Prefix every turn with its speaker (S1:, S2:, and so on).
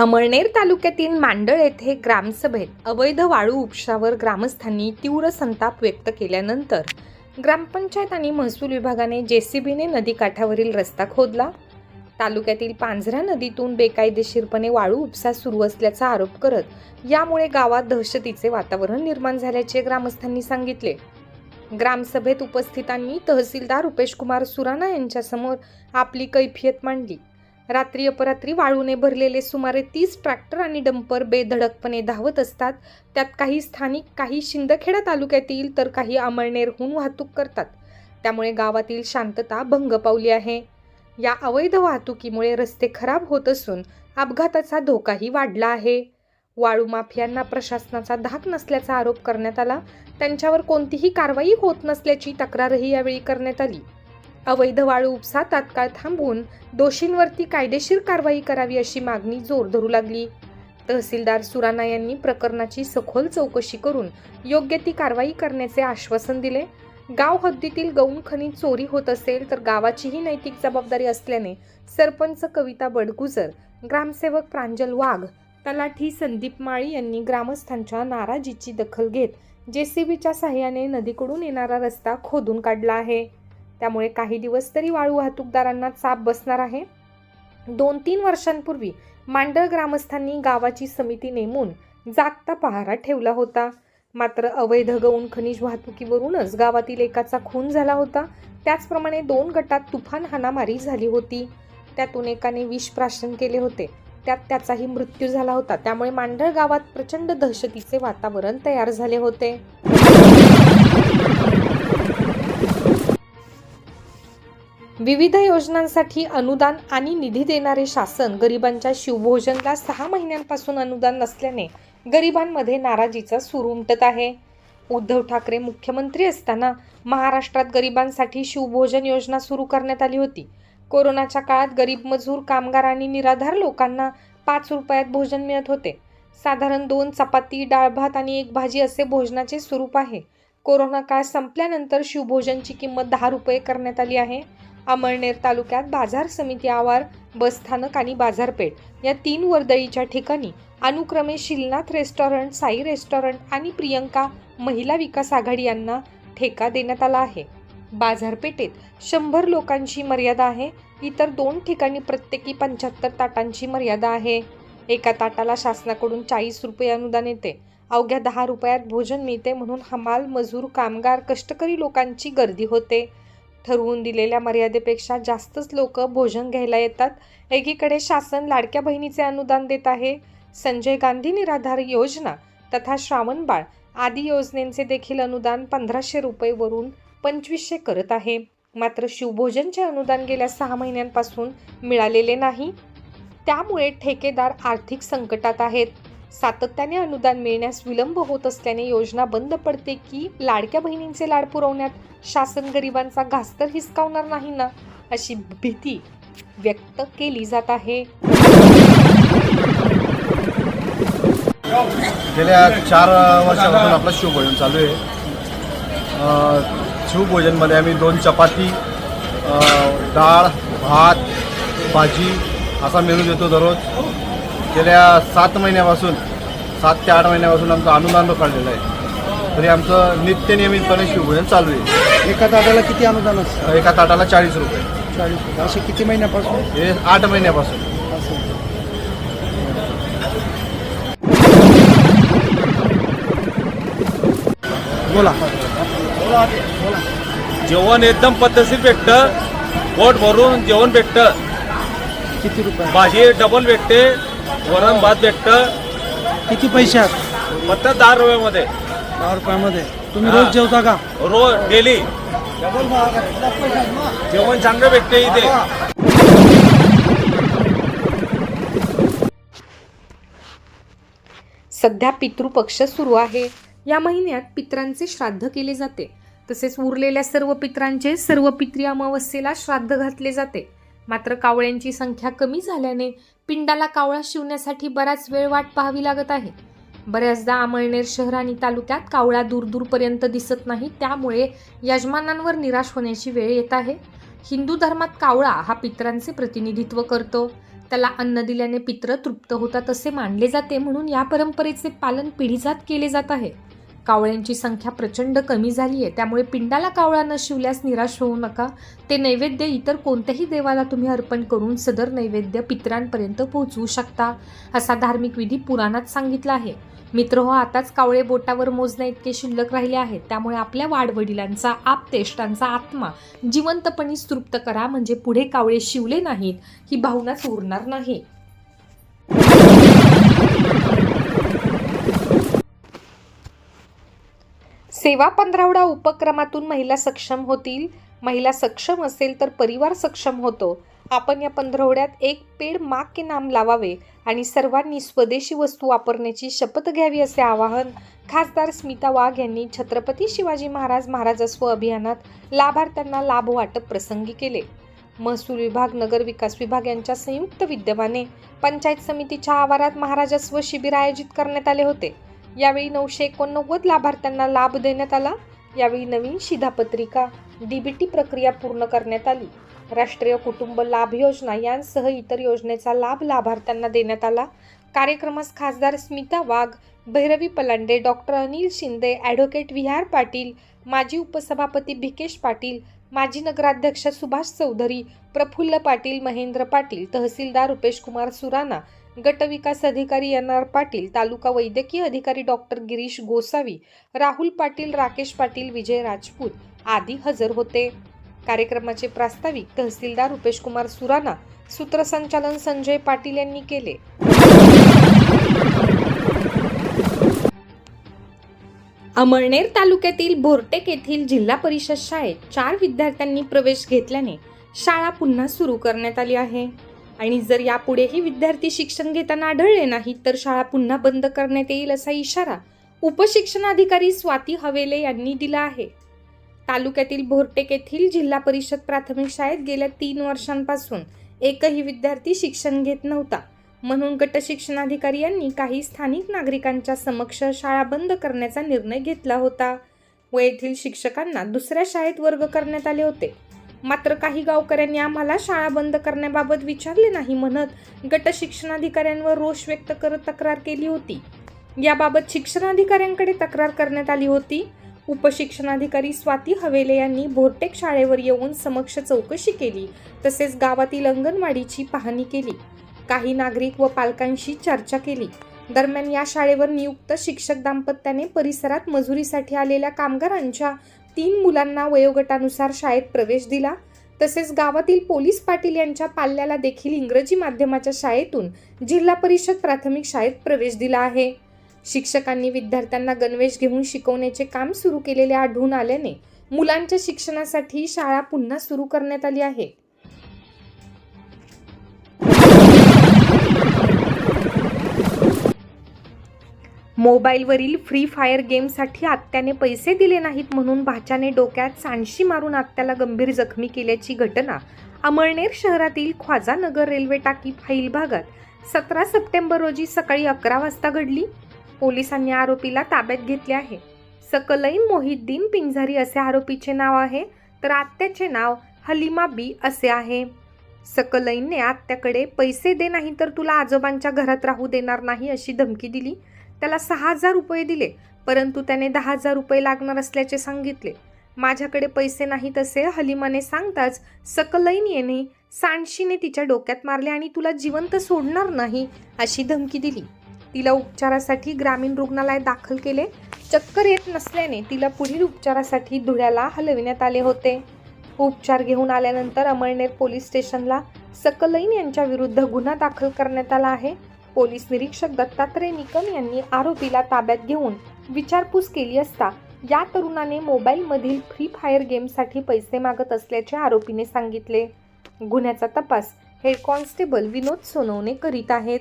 S1: अमळनेर तालुक्यातील मांडळ येथे ग्रामसभेत अवैध वाळू उपशावर ग्रामस्थांनी तीव्र संताप व्यक्त केल्यानंतर ग्रामपंचायत आणि महसूल विभागाने जेसीबीने नदीकाठावरील रस्ता खोदला. तालुक्यातील पांझरा नदीतून बेकायदेशीरपणे वाळू उपसा सुरू असल्याचा आरोप करत यामुळे गावात दहशतीचे वातावरण निर्माण झाल्याचे ग्रामस्थांनी सांगितले. ग्रामसभेत उपस्थितांनी तहसीलदार रुपेश कुमार सुराणा यांच्यासमोर आपली कैफियत मांडली. रात्री अपरात्री वाळूने भरलेले सुमारे तीस ट्रॅक्टर आणि डंपर बेधडकपणे धावत असतात. त्यात काही स्थानिक काही शिंदखेडा तालुक्यातील तर काही अमळनेरहून वाहतूक करतात. त्यामुळे गावातील शांतता भंग पावली आहे. या अवैध वाहतुकीमुळे रस्ते खराब होत असून अपघाताचा धोकाही वाढला आहे. वाळू माफियांना प्रशासनाचा धाक नसल्याचा आरोप करण्यात आला. त्यांच्यावर कोणतीही कारवाई होत नसल्याची तक्रारही यावेळी करण्यात आली. अवैध वाळू उपसा तात्काळ थांबवून दोषींवरती कायदेशीर कारवाई करावी अशी मागणी जोर धरू लागली. तहसीलदार सुराणा यांनी प्रकरणाची सखोल चौकशी करून योग्य ती कारवाई करण्याचे आश्वासन दिले. गाव हद्दीतील गौण खनिज चोरी होत असेल तर गावाचीही नैतिक जबाबदारी असल्याने सरपंच कविता बडगुजर ग्रामसेवक प्रांजल वाघ तलाठी संदीप माळी यांनी ग्रामस्थांच्या नाराजीची दखल घेत जेसीबीच्या सहाय्याने नदीकडून येणारा रस्ता खोदून काढला आहे. त्यामुळे काही दिवस तरी वाळू वाहतूकदारांना चाप बसणार आहे. दोन तीन वर्षांपूर्वी मांडळ ग्रामस्थांनी गावाची समिती नेमून जागता पहारा ठेवला होता. मात्र अवैध गौण खनिज वाहतुकीवरूनच गावातील एकाचा खून झाला होता. त्याचप्रमाणे दोन गटात तुफान हाणामारी झाली होती. त्यातून एकाने विष प्राशन केले होते. त्यात त्याचाही मृत्यू झाला होता. त्यामुळे मांडळ गावात प्रचंड दहशतीचे वातावरण तयार झाले होते. विविध योजनांसाठी अनुदान आणि निधी देणारे शासन गरिबांच्या शिवभोजनला सहा महिन्यांपासून अनुदान नसल्याने गरिबांमध्ये नाराजीचा सूर उमटत आहे. उद्धव ठाकरे मुख्यमंत्री असताना महाराष्ट्रात गरिबांसाठी शिवभोजन योजना सुरू करण्यात आली होती. कोरोनाच्या काळात गरीब मजूर कामगार आणि निराधार लोकांना पाच रुपयात भोजन मिळत होते. साधारण दोन चपाती डाळ भात आणि एक भाजी असे भोजनाचे स्वरूप आहे. कोरोना काळ संपल्यानंतर शिवभोजनची किंमत दहा रुपये करण्यात आली आहे. अमळनेर तालुक्यात बाजार समिती आवार बसस्थानक आणि बाजारपेठ या तीन वर्दळीच्या ठिकाणी अनुक्रमे शिलनाथ रेस्टॉरंट साई रेस्टॉरंट आणि प्रियंका महिला विकास आघाडी यांना ठेका देण्यात आला आहे. बाजारपेठेत शंभर लोकांची मर्यादा आहे. इतर दोन ठिकाणी प्रत्येकी पंच्याहत्तर ताटांची मर्यादा आहे. एका ताटाला शासनाकडून चाळीस रुपये अनुदान येते. अवघ्या दहा रुपयात भोजन मिळते म्हणून हमाल मजूर कामगार कष्टकरी लोकांची गर्दी होते. ठरवून दिलेल्या मर्यादेपेक्षा जास्तच लोक भोजन घ्यायला येतात. एकीकडे शासन लाडक्या बहिणीचे अनुदान देत आहे. संजय गांधी निराधार योजना तथा श्रावणबाळ आदी योजनेचे देखील अनुदान पंधराशे रुपयेवरून पंचवीसशे करत आहे. मात्र शिवभोजनचे अनुदान गेल्या सहा महिन्यांपासून मिळालेले नाही. त्यामुळे ठेकेदार आर्थिक संकटात आहेत. सातत्याने अनुदान मिळण्यास विलंब होत असल्याने योजना बंद पडते की लाडक्या बहिणींचे लाड पुरवण्यात शासन गरिबांचा घास तर हिसकावणार नाही ना अशी भीती व्यक्त केली जात आहे.
S2: गेल्या चार वर्षापासून आपलं शिवभोजन चालू आहे. शिवभोजनमध्ये आम्ही दोन चपाती डाळ भात भाजी असा मेनू देतो दररोज. गेल्या सात महिन्यापासून सात ते आठ महिन्यापासून आमचं अनुदान काढलेलं आहे. तरी आमचं नित्य नियमितपणे शिवभोजन चालू आहे.
S3: एका ताटाला किती अनुदान असतं?
S2: एका ताटाला चाळीस रुपये.
S3: चाळीस रुपये. असे किती महिन्यापासून?
S2: हे आठ महिन्यापासून.
S3: बोला.
S4: जेवण एकदम पद्धतशीर भेटतं. पोट भरून जेवण भेटतं.
S3: किती रुपये?
S4: भाजी डबल भेटते. वरण भात भेटतं
S3: किती पैशात
S4: फक्त दहा रुपयामध्ये.
S3: दहा रुपयामध्ये. तुम्ही रोज जेवता का?
S4: रोज डेली. जेवण चांगलं भेटते इथे.
S1: सध्या पितृपक्ष सुरू आहे. या महिन्यात पित्रांचे श्राद्ध केले जाते. तसेच उरलेल्या सर्व पित्रांचे सर्व पित्री अमावस्येला श्राद्ध घातले जाते. मात्र कावळ्यांची संख्या कमी झाल्याने पिंडाला कावळा शिवण्यासाठी बराच वेळ वाट पाहावी लागत आहे. बऱ्याचदा अमळनेर शहर आणि तालुक्यात कावळा दूरदूरपर्यंत दिसत नाही त्यामुळे यजमानांवर निराश होण्याची वेळ येत आहे. हिंदू धर्मात कावळा हा पित्रांचे प्रतिनिधित्व करतो. त्याला अन्न दिल्याने पित्र तृप्त होतात असे मानले जाते म्हणून या परंपरेचे पालन पिढीजात केले जात आहे. कावळ्यांची संख्या प्रचंड कमी झाली आहे त्यामुळे पिंडाला कावळा न शिवल्यास निराश होऊ नका. ते नैवेद्य इतर कोणत्याही देवाला तुम्ही अर्पण करून सदर नैवेद्य पितरांपर्यंत पोहोचवू शकता असा धार्मिक विधी पुराणात सांगितला आहे. मित्र हो आताच कावळे बोटावर मोजण्या इतके शिल्लक राहिले आहेत. त्यामुळे आपल्या वाडवडिलांचा आपतेष्टांचा आत्मा जिवंतपणी तृप्त करा. म्हणजे पुढे कावळे शिवले नाहीत ही भावनाच उरणार नाही. सेवा पंधरावडा उपक्रमातून महिला सक्षम होतील. महिला सक्षम असेल तर परिवार सक्षम होतो. आपण या पंधरवड्यात एक पेड माग के नाम लावावे आणि सर्वांनी स्वदेशी वस्तू वापरण्याची शपथ घ्यावी असे आवाहन खासदार स्मिता वाघ यांनी छत्रपती शिवाजी महाराज महाराजस्व अभियानात लाभार्थ्यांना लाभ वाटप प्रसंगी केले. महसूल विभाग नगर विकास विभाग यांच्या संयुक्त विद्यमाने पंचायत समितीच्या आवारात महाराजस्व शिबिर आयोजित करण्यात आले होते. यावेळी नऊशे एकोणनव्वद लाभार्थ्यांना लाभ देण्यात आला. यावेळी नवीन शिधापत्रिका डीबीटी प्रक्रिया पूर्ण करण्यात आली. राष्ट्रीय कुटुंब लाभ योजना यांसह इतर योजनेचा लाभ लाभार्थ्यांना देण्यात आला. कार्यक्रमास खासदार स्मिता वाघ भैरवी पलांडे डॉक्टर अनिल शिंदे ॲडव्होकेट विहार पाटील माजी उपसभापती भिकेश पाटील माजी नगराध्यक्ष सुभाष चौधरी प्रफुल्ल पाटील महेंद्र पाटील तहसीलदार रुपेश कुमार सुराणा गट विकास अधिकारी एन आर पाटील तालुका वैद्यकीय अधिकारी डॉक्टर गिरीश गोसावी राहुल पाटील राकेश पाटील विजय राजपूत आदी हजर होते. कार्यक्रमाचे प्रास्ताविक तहसीलदार रुपेश कुमार सुराणा सूत्रसंचालन संजय पाटील यांनी केले. अमळनेर तालुक्यातील भोरटेक येथील जिल्हा परिषद शाळेत चार विद्यार्थ्यांनी प्रवेश घेतल्याने शाळा पुन्हा सुरू करण्यात आली आहे. आणि जर यापुढेही विद्यार्थी शिक्षण घेताना आढळले नाही तर शाळा पुन्हा बंद करण्यात येईल असा इशारा उपशिक्षणाधिकारी स्वाती हवेले यांनी दिला आहे. तालुक्यातील भोरटेक येथील जिल्हा परिषद प्राथमिक शाळेत गेल्या तीन वर्षांपासून एकही विद्यार्थी शिक्षण घेत नव्हता. म्हणून गट शिक्षणाधिकारी यांनी काही स्थानिक नागरिकांच्या समक्ष शाळा बंद करण्याचा निर्णय घेतला होता. व येथील शिक्षकांना दुसऱ्या शाळेत वर्ग करण्यात आले होते. मात्र काही गावकऱ्यांनी आम्हाला शाळा बंद करण्याबाबत विचारले नाही म्हणत गट शिक्षणाधिकाऱ्यांवर रोष व्यक्त करत तक्रार केली होती. याबाबत शिक्षणाधिकाऱ्यांकडे तक्रार करण्यात आली होती. उपशिक्षणाधिकारी स्वाती हवेले यांनी भोरटेक शाळेवर येऊन समक्ष चौकशी केली तसेच गावातील अंगणवाडीची पाहणी केली. काही नागरिक व पालकांशी चर्चा केली. दरम्यान या शाळेवर नियुक्त शिक्षक दाम्पत्याने परिसरात मजुरीसाठी आलेल्या कामगारांच्या तीन मुलांना वयोगटानुसार शाळेत प्रवेश दिला. तसेच गावातील पोलीस पाटील यांच्या पाल्याला देखील इंग्रजी माध्यमाच्या शाळेतून जिल्हा परिषद प्राथमिक शाळेत प्रवेश दिला आहे. शिक्षकांनी विद्यार्थ्यांना गणवेश घेऊन शिकवण्याचे काम सुरू केलेले आढळून आल्याने मुलांच्या शिक्षणासाठी शाळा पुन्हा सुरू करण्यात आली आहे. मोबाईलवरील फ्री फायर गेमसाठी आत्याने पैसे दिले नाहीत म्हणून भाच्याने डोक्यात सांडशी मारून आत्याला गंभीर जखमी केल्याची घटना अमळनेर शहरातील ख्वाजानगर रेल्वे टाकी फाईल भागात सतरा सप्टेंबर रोजी सकाळी अकरा वाजता घडली. पोलिसांनी आरोपीला ताब्यात घेतले आहे. सकलईन मोहिद्दीन पिंजारी असे आरोपीचे नाव आहे तर आत्याचे नाव हलिमा बी असे आहे. सकलईनने आत्याकडे पैसे दे नाही तर तुला आजोबांच्या घरात राहू देणार नाही अशी धमकी दिली. त्याला सहा हजार रुपये दिले परंतु त्याने दहा हजार रुपये लागणार असल्याचे सांगितले. माझ्याकडे पैसे नाहीत असे हलिमाने सांगताच सकलईन येणे सांडशीने तिच्या डोक्यात मारले आणि तुला जिवंत सोडणार नाही अशी धमकी दिली. तिला उपचारासाठी ग्रामीण रुग्णालयात दाखल केले. चक्कर येत नसल्याने तिला पुढील उपचारासाठी धुळ्याला हलविण्यात आले होते. उपचार घेऊन आल्यानंतर अमळनेर पोलीस स्टेशनला सकलैन यांच्या विरुद्ध गुन्हा दाखल करण्यात आला आहे. पोलीस निरीक्षक दत्तात्रय निकम यांनी आरोपीला ताब्यात घेऊन विचारपूस केली असता या तरुणाने मोबाईलमधील फ्री फायर गेमसाठी पैसे मागत असल्याचे आरोपीने सांगितले. गुन्ह्याचा तपास हेड कॉन्स्टेबल विनोद सोनवणे करीत आहेत.